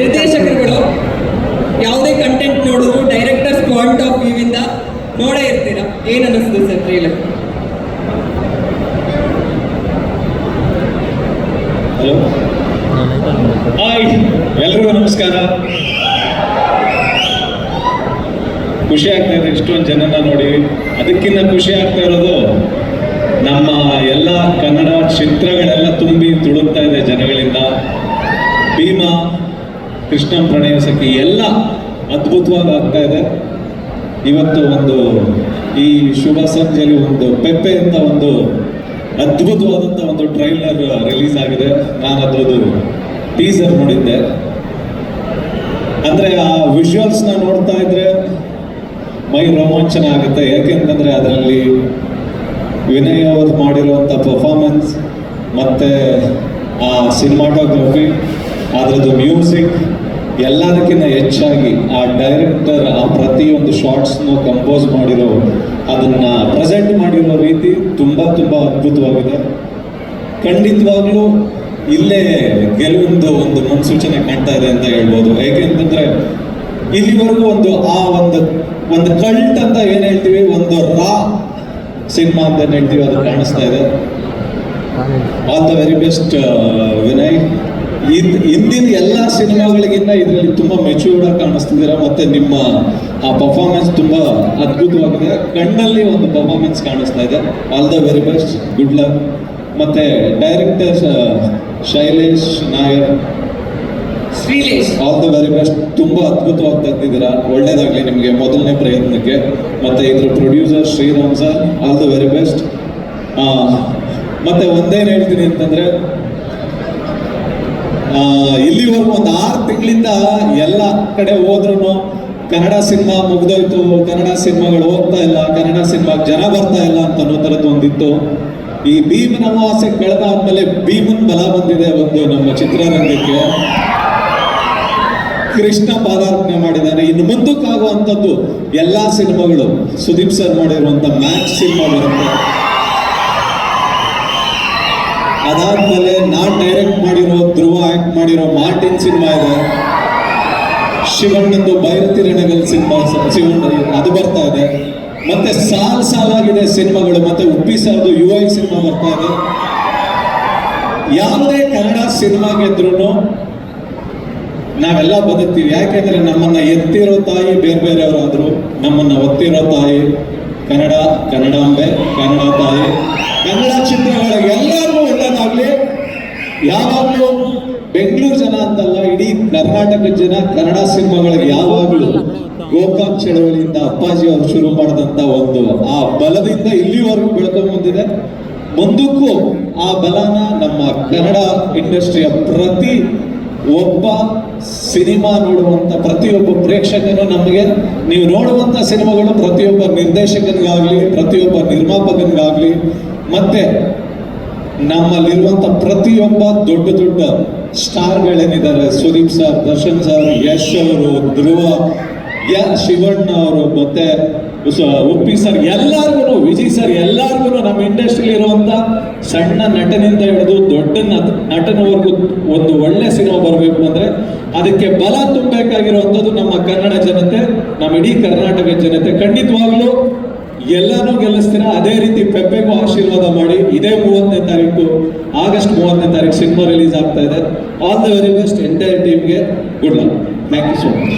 ನಿರ್ದೇಶಕರುಗಳು ಯಾವುದೇ ಕಂಟೆಂಟ್ ನೋಡಿದ್ರು directors point of view ಇಂದ ನೋಡೇ ಇರ್ತೀರಾ? ಏನ್ ಅನ್ನಿಸ್ತು ಸರ್ ಟ್ರೈಲರ್ ಎಲ್ಲರೂ ಎಲ್ರಿಗೂ ನಮಸ್ಕಾರ. ಖುಷಿ ಆಗ್ತಾ ಇದೆ, ಇಷ್ಟೊಂದು ಜನನ ನೋಡಿ. ಅದಕ್ಕಿಂತ ಖುಷಿ ಆಗ್ತಾ ಇರೋದು ಕೃಷ್ಣ ಪ್ರಣಯ ಸಖಿ ಎಲ್ಲ ಅದ್ಭುತವಾಗಿ ಆಗ್ತಾ ಇದೆ. ಇವತ್ತು ಒಂದು ಈ ಶುಭ ಸಂಜೆಯಲ್ಲಿ ಒಂದು ಪೆಪ್ಪೆ ಅಂತ ಒಂದು ಅದ್ಭುತವಾದಂಥ ಒಂದು ಟ್ರೈಲರ್ ರಿಲೀಸ್ ಆಗಿದೆ. ನಾನು ಅದ್ರದ್ದು ಟೀಸರ್ ನೋಡಿದ್ದೆ. ಅಂದ್ರೆ ಆ ವಿಜುವಲ್ಸ್ನ ನೋಡ್ತಾ ಇದ್ರೆ ಮೈ ರೋಮಾಂಚನ ಆಗುತ್ತೆ. ಯಾಕೆಂತಂದ್ರೆ ಅದರಲ್ಲಿ ವಿನಯ್ ಅವರು ಮಾಡಿರುವಂಥ ಪರ್ಫಾರ್ಮೆನ್ಸ್ ಮತ್ತೆ ಆ ಸಿನಿಮಾಟೋಗ್ರಫಿ ಅದರದ್ದು ಮ್ಯೂಸಿಕ್ ಎಲ್ಲದಕ್ಕಿಂತ ಹೆಚ್ಚಾಗಿ ಆ ಡೈರೆಕ್ಟರ್ ಆ ಪ್ರತಿಯೊಂದು ಶಾರ್ಟ್ಸ್ನು ಕಂಪೋಸ್ ಮಾಡಿರೋ ಅದನ್ನ ಪ್ರೆಸೆಂಟ್ ಮಾಡಿರೋ ರೀತಿ ತುಂಬಾ ತುಂಬಾ ಅದ್ಭುತವಾಗಿದೆ. ಖಂಡಿತವಾಗ್ಲೂ ಇಲ್ಲೇ ಗೆಲುವಿಂದು ಒಂದು ಮುನ್ಸೂಚನೆ ಕಾಣ್ತಾ ಇದೆ ಅಂತ ಹೇಳ್ಬೋದು. ಯಾಕೆಂತಂದ್ರೆ ಇಲ್ಲಿವರೆಗೂ ಒಂದು ಆ ಒಂದು ಒಂದು ಕಲ್ಟ್ ಅಂತ ಏನ್ ಹೇಳ್ತೀವಿ? ಒಂದು ರಾ ಸಿನಿಮಾ ಅಂತ ಹೇಳ್ತೀವಿ? ಅದು ಕಾಣಿಸ್ತಾ ಇದೆ. All the very best Vinay. ಇದ್ ಹಿಂದಿನ ಎಲ್ಲ ಸಿನಿಮಾಗಳಿಗಿಂತ ಇದರಲ್ಲಿ ತುಂಬಾ ಮೆಚೂರ್ಡ್ ಆಗಿ ಕಾಣಿಸ್ತಿದ್ದೀರಾ? ಮತ್ತೆ ನಿಮ್ಮ ಆ ಪರ್ಫಾರ್ಮೆನ್ಸ್ ತುಂಬಾ ಅದ್ಭುತವಾಗಿದೆ. ಕಣ್ಣಲ್ಲಿ ಒಂದು ಪರ್ಫಾರ್ಮೆನ್ಸ್ ಕಾಣಿಸ್ತಾ ಇದೆ. All the very best good luck ಮತ್ತೆ director Shailesh Nair. Shrilesh. All the very best ತುಂಬಾ ಅದ್ಭುತವಾಗಿ ತಂದಿದ್ದೀರಾ ಒಳ್ಳೇದಾಗ್ಲಿ ನಿಮಗೆ ಮೊದಲನೇ ಪ್ರಯತ್ನಕ್ಕೆ. ಮತ್ತೆ ಇದ್ರ producer Shriram sir all the very best ಮತ್ತೆ ಒಂದೇನು ಹೇಳ್ತೀನಿ ಅಂತಂದ್ರೆ ಇಲ್ಲಿವರೆಗೂ ಒಂದು ಆರು ತಿಂಗಳಿಂದ ಎಲ್ಲ ಕಡೆ ಹೋದ್ರೂ ಕನ್ನಡ ಸಿನಿಮಾ ಮುಗ್ದೋಯ್ತು, ಕನ್ನಡ ಸಿನಿಮಾಗಳು ಹೋಗ್ತಾ ಇಲ್ಲ, ಕನ್ನಡ ಸಿನಿಮಾ ಜನ ಬರ್ತಾ ಇಲ್ಲ ಅಂತ ಅನ್ನೋ ಥರದ್ದು ಒಂದಿತ್ತು. ಈ ಭೀಮನ ಅಮಾವಾಸ್ಯೆ ಕಳೆದಾದ್ಮೇಲೆ ಭೀಮನ್ ಬಲ ಬಂದಿದೆ ಒಂದು ನಮ್ಮ ಚಿತ್ರರಂಗಕ್ಕೆ. ಕೃಷ್ಣ ಪಾದಾರ್ಪಣೆ ಮಾಡಿದ್ದಾರೆ ಇನ್ನು ಮುಂದಕ್ಕಾಗುವಂಥದ್ದು ಎಲ್ಲಾ ಸಿನಿಮಾಗಳು. ಸುದೀಪ್ ಸರ್ ಮಾಡಿರುವಂಥ ಮ್ಯಾಚ್ ಸಿನಿಮಾ ಬರುತ್ತೆ. ಅದಾದ್ಮೇಲೆ ನಾನ್ ಡೈರೆಕ್ಟ್ ಮಾಡಿರೋ ಆಕ್ಟ್ ಮಾಡಿರೋ ಮಾರ್ಟಿನ್ ಸಿನಿಮಾ ಇದೆ. ಶಿವಣ್ಣಂದು ಭೈರತಿ ರಣಗಲ್ ಸಿನಿಮಾ ಶಿವಣ್ಣ ಅದು ಬರ್ತಾ ಇದೆ. ಮತ್ತೆ ಸಾಲ್ ಸಾಲಾಗಿದೆ ಸಿನಿಮಾಗಳು. ಮತ್ತೆ ಉಪ್ಪಿ ಸಾಲದು ಯು ಐ ಸಿನಿಮಾ ಬರ್ತಾ ಇದೆ. ಯಾವುದೇ ಕನ್ನಡ ಸಿನಿಮಾ ಗೆದ್ರು ನಾವೆಲ್ಲ ಬದುಕ್ತೀವಿ. ಯಾಕೆಂದ್ರೆ ನಮ್ಮನ್ನ ಎತ್ತಿರೋ ತಾಯಿ ಬೇರೆ ಬೇರೆಯವರಾದ್ರು. ನಮ್ಮನ್ನ ಒತ್ತಿರೋ ತಾಯಿ ಕನ್ನಡ, ಕನ್ನಡಾಂಬೆ, ಕನ್ನಡ ತಾಯಿ. ಕನ್ನಡ ಚಿತ್ರಗಳ ಎಲ್ಲರಿಗೂ ಒಳ್ಳೇದಾಗ್ಲಿ ಯಾವಾಗಲೂ ಬೆಂಗಳೂರು ಜನ ಅಂತಲ್ಲ, ಇಡೀ ಕರ್ನಾಟಕದ ಜನ ಕನ್ನಡ ಸಿನಿಮಾಗಳಿಗೆ ಯಾವಾಗಲೂ ಗೋಕಾಕ್ ಚಳವಳಿಯಿಂದ ಅಪ್ಪಾಜಿ ಅವರು ಶುರು ಮಾಡಿದಂತ ಒಂದು ಆ ಬಲದಿಂದ ಇಲ್ಲಿವರೆಗೂ ಬೆಳ್ಕೊಂಡ್ ಬಂದಿದೆ. ಮುಂದಕ್ಕೂ ಆ ಬಲನ ನಮ್ಮ ಕನ್ನಡ ಇಂಡಸ್ಟ್ರಿಯ ಪ್ರತಿ ಒಬ್ಬ ಸಿನಿಮಾ ನೋಡುವಂತ ಪ್ರತಿಯೊಬ್ಬ ಪ್ರೇಕ್ಷಕನು ನಮಗೆ. ನೀವು ನೋಡುವಂತ ಸಿನಿಮಾಗಳು ಪ್ರತಿಯೊಬ್ಬ ನಿರ್ದೇಶಕನಿಗಾಗ್ಲಿ, ಪ್ರತಿಯೊಬ್ಬ ನಿರ್ಮಾಪಕನಿಗಾಗ್ಲಿ, ಮತ್ತೆ ನಮ್ಮಲ್ಲಿರುವಂತ ಪ್ರತಿಯೊಬ್ಬ ದೊಡ್ಡ ದೊಡ್ಡ ಸ್ಟಾರ್ಗಳೇನಿದ್ದಾರೆ, ಸುದೀಪ್ ಸರ್, ದರ್ಶನ್ ಸರ್, ಯಶ್ ಅವರು, ಧ್ರುವ, ಯ ಶಿವಣ್ಣ ಅವರು, ಮತ್ತೆ ಉಪ್ಪಿ ಸರ್ ಎಲ್ಲಾರ್ಗು ವಿಜಯ್ ಸರ್ ಎಲ್ಲಾರ್ಗು ನಮ್ಮ ಇಂಡಸ್ಟ್ರಿಲಿ ಇರುವಂತ ಸಣ್ಣ ನಟನಿಂದ ಹಿಡಿದು ದೊಡ್ಡ ನಟ- ನಟನವರೆಗೂ ಒಂದು ಒಳ್ಳೆ ಸಿನಿಮಾ ಬರಬೇಕು ಅಂದ್ರೆ ಅದಕ್ಕೆ ಬಲ ತುಂಬಬೇಕಾಗಿರುವಂಥದ್ದು ನಮ್ಮ ಕನ್ನಡ ಜನತೆ, ನಮ್ಮ ಇಡೀ ಕರ್ನಾಟಕ ಜನತೆ. ಖಂಡಿತವಾಗ್ಲೂ ಎಲ್ಲಾನು ಗೆಲ್ಲಿಸ್ತೀರಾ? ಅದೇ ರೀತಿ ಪೆಪ್ಪೆಗೂ ಆಶೀರ್ವಾದ ಮಾಡಿ ಇದೇ ಮೂವತ್ತನೇ ತಾರೀಕು, ಆಗಸ್ಟ್ ಮೂವತ್ತನೇ ತಾರೀಕು ಸಿನಿಮಾ ರಿಲೀಸ್ ಆಗ್ತಾ ಇದೆ. All the very best entire ಟೀಮ್ಗೆ good luck thank you so much